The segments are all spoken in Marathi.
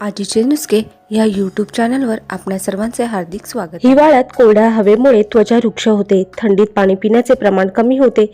आजीचे नुसके या यूट्यूब चॅनलवर आपल्या सर्वांचे हार्दिक स्वागत. हिवाळ्यात कोरड्या हवेमुळे त्वचा वृक्ष होते थंडीत पाणी पिण्याचे प्रमाण कमी होते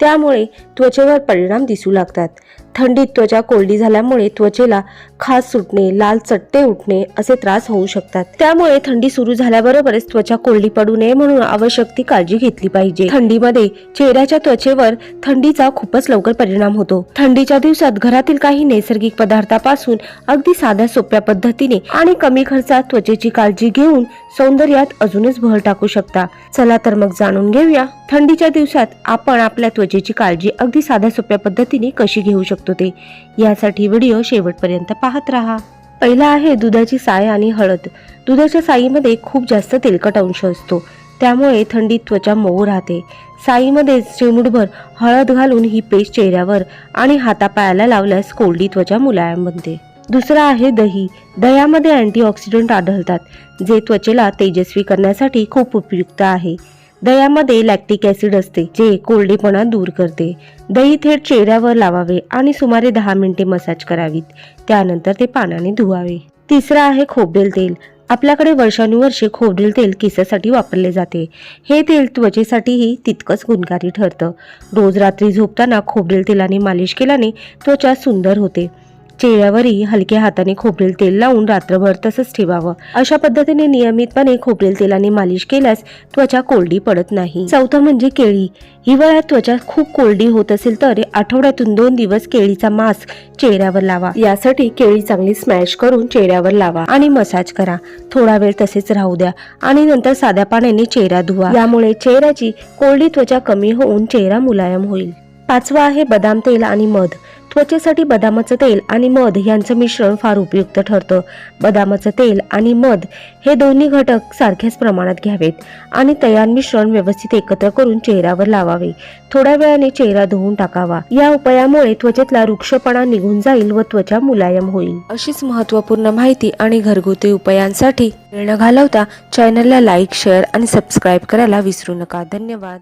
त्यामुळे त्वचेवर परिणाम दिसू लागतात. थंडीत त्वचा कोरडी झाल्यामुळे त्वचेला खास सुटणे लाल चट्टे उठणे असे त्रास होऊ शकतात. त्यामुळे थंडी सुरू झाल्याबरोबरच त्वचा कोरडी पडू नये म्हणून आवश्यक ती काळजी घेतली पाहिजे. थंडीमध्ये चेहऱ्याच्या त्वचेवर थंडीचा खूपच लवकर परिणाम होतो. थंडीच्या दिवसात घरातील काही नैसर्गिक पदार्थापासून अगदी साध्या सोप्या पद्धतीने आणि कमी खर्चात त्वचेची काळजी घेऊन सौंदर्यात अजूनच भर टाकू शकता. चला तर मग जाणून घेऊया थंडीच्या दिवसात आपण आपल्या त्वचेची काळजी अगदी साध्या सोप्या पद्धतीने कशी घेऊ शकतो ते. यासाठी व्हिडिओ शेवटपर्यंत पाहत राहा. पहिला आहे दुधाची साय आणि हळद. दुधाच्या साईमध्ये खूप जास्त तेलकट अंश असतो. त्यामुळे थंडीत त्वचा मऊ राहते. साईमध्ये चिमूटभर हळद घालून ही पेस्ट चेहऱ्यावर आणि हातापायाला लावल्यास कोरडी त्वचा मुलायम बनते. दुसरा आहे दही. दह्यामध्ये अँटीऑक्सिडंट आढळतात जे त्वचेला तेजस्वी करण्यासाठी खूप उपयुक्त आहे. दह्यामध्ये लॅक्टिक ॲसिड असते जे कोरडेपणा दूर करते. दही थेट चेहऱ्यावर लावावे आणि सुमारे दहा मिनिटे मसाज करावीत. त्यानंतर ते पाण्याने धुवावे. तिसरा आहे खोबरेल तेल. आपल्याकडे वर्षानुवर्षे खोबरेल तेल केसासाठी वापरले जाते. हे तेल त्वचेसाठीही तितकंच गुणकारी ठरतं. रोज रात्री झोपताना खोबरेल तेलाने मालिश केल्याने त्वचा सुंदर होते. चेहऱ्यावरही हलक्या हाताने खोबरेल तेल लावून रात्रभर तसंच ठेवावं. अशा पद्धतीने नियमितपणे खोबरेल तेलाने मालिश केल्यास त्वचा कोरडी पडत नाही. चौथं म्हणजे केळी. हिवाळ्यात त्वचा खूप कोरडी होत असेल तर आठवड्यातून दोन दिवस केळीचा मास्क चेहऱ्यावर लावा. यासाठी केळी चांगली स्मॅश करून चेहऱ्यावर लावा आणि मसाज करा. थोडा वेळ तसेच राहू द्या आणि नंतर साध्या पाण्याने चेहरा धुवा. यामुळे चेहऱ्याची कोरडी त्वचा कमी होऊन चेहरा मुलायम होईल. पाचवा आहे बदाम तेल आणि मध. त्वचेसाठी बदामाचं तेल आणि मध यांचं मिश्रण फार उपयुक्त ठरतं. बदामाचं तेल आणि मध हे दोन्ही घटक सारख्याच प्रमाणात घ्यावेत आणि तयार मिश्रण व्यवस्थित एकत्र करून चेहऱ्यावर लावावे. थोड्या वेळाने चेहरा धुवून टाकावा. या उपायामुळे त्वचेतला वृक्षपणा निघून जाईल व त्वचा मुलायम होईल. अशीच महत्त्वपूर्ण माहिती आणि घरगुती उपायांसाठी वेळ न घालवता चॅनलला लाईक शेअर आणि सबस्क्राईब करायला विसरू नका. धन्यवाद.